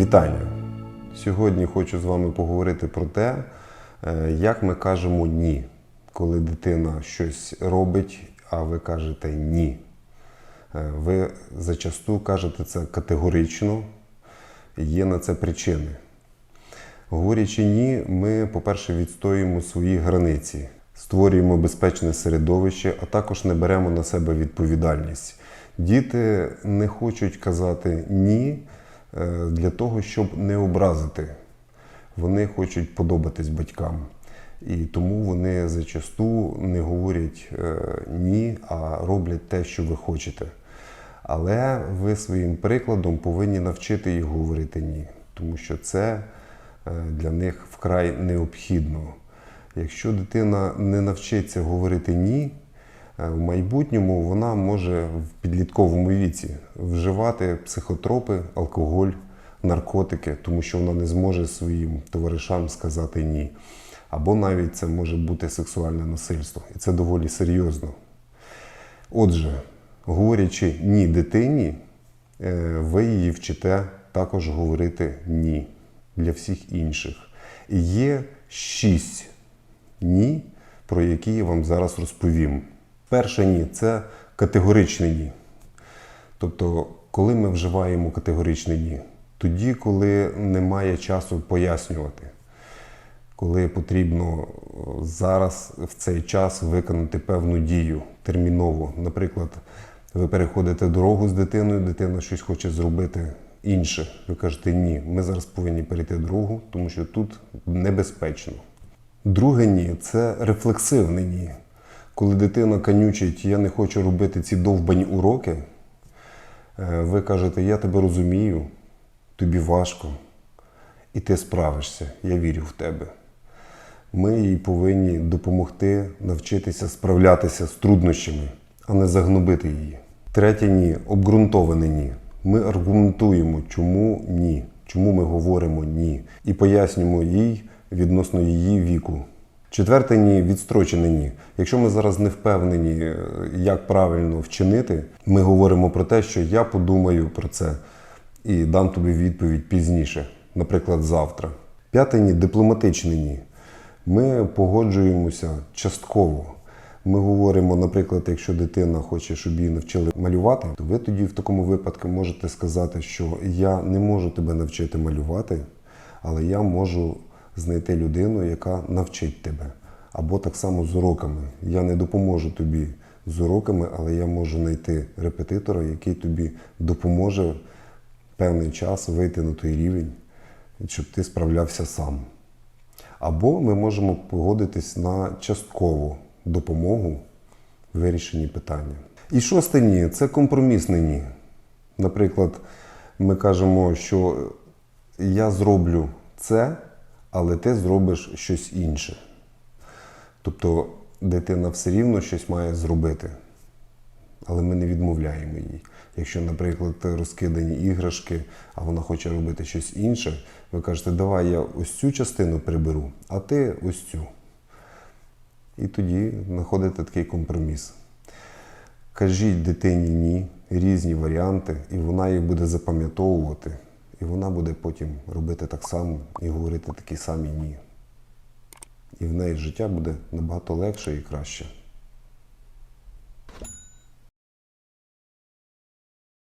Вітання! Сьогодні хочу з вами поговорити про те, е, як ми кажемо ні, коли дитина щось робить, а ви кажете ні. Е, Ви зачасту кажете це категорично, є на це причини. Говорячи ні, ми, по-перше, відстоюємо свої границі, створюємо безпечне середовище, а також не беремо на себе відповідальність. Діти не хочуть казати ні для того, щоб не образити. Вони хочуть подобатись батькам. І тому вони зачасту не говорять е, ні, а роблять те, що ви хочете. Але ви своїм прикладом повинні навчити їх говорити ні, тому що це е, для них вкрай необхідно. Якщо дитина не навчиться говорити ні, е, в майбутньому вона може в підлітковому віці вживати психотропи, алкоголь, наркотики, тому що вона не зможе своїм товаришам сказати ні. Або навіть це може бути сексуальне насильство. І це доволі серйозно. Отже, говорячи ні дитині, е, ви її вчите також говорити ні для всіх інших. І є шість ні, про які я вам зараз розповім. Перше ні це категоричне ні. Тобто, коли ми вживаємо категоричне ні, тоді, коли немає часу пояснювати, коли потрібно зараз в цей час виконати певну дію терміново. Наприклад, ви переходите дорогу з дитиною, дитина щось хоче зробити інше. Ви кажете ні, ми зараз повинні перейти дорогу, тому що тут небезпечно. Друге ні це рефлексивне ні. Коли дитина канючить, я не хочу робити ці довбані уроки, е, ви кажете, я тебе розумію, тобі важко, і ти справишся, я вірю в тебе. Ми їй повинні допомогти навчитися справлятися з труднощами, а не загнобити її. Третє ні обґрунтоване ні. Ми аргументуємо, чому ні, чому ми говоримо ні, і пояснюємо їй відносно її віку. Четверте ні відстрочене ні. Якщо ми зараз не впевнені, е, як правильно вчинити, ми говоримо про те, що я подумаю про це і дам тобі відповідь пізніше, наприклад, завтра. П'яте ні дипломатичне ні. Ми погоджуємося частково. Ми говоримо, наприклад, якщо дитина хоче, щоб її навчили малювати, то ви тоді в такому випадку можете сказати, що я не можу тебе навчити малювати, але я можу знайти людину, яка навчить тебе. Або так само з уроками. Я не допоможу тобі з уроками, але я можу знайти репетитора, який тобі допоможе певний час вийти на той рівень, щоб ти справлявся сам. Або ми можемо погодитись на часткову допомогу в вирішенні питання. І шосте ні це компромісне ні. Наприклад, ми кажемо, що я зроблю це, але ти зробиш щось інше. Тобто дитина все рівно щось має зробити, але ми не відмовляємо їй. Якщо, наприклад, розкидані іграшки, а вона хоче робити щось інше, ви кажете, давай я ось цю частину приберу, а ти ось цю. І тоді знаходите такий компроміс. Кажіть дитині ні, різні варіанти, і вона їх буде запам'ятовувати, і вона буде потім робити так само і говорити такі самі ні. І в неї життя буде набагато легше і краще.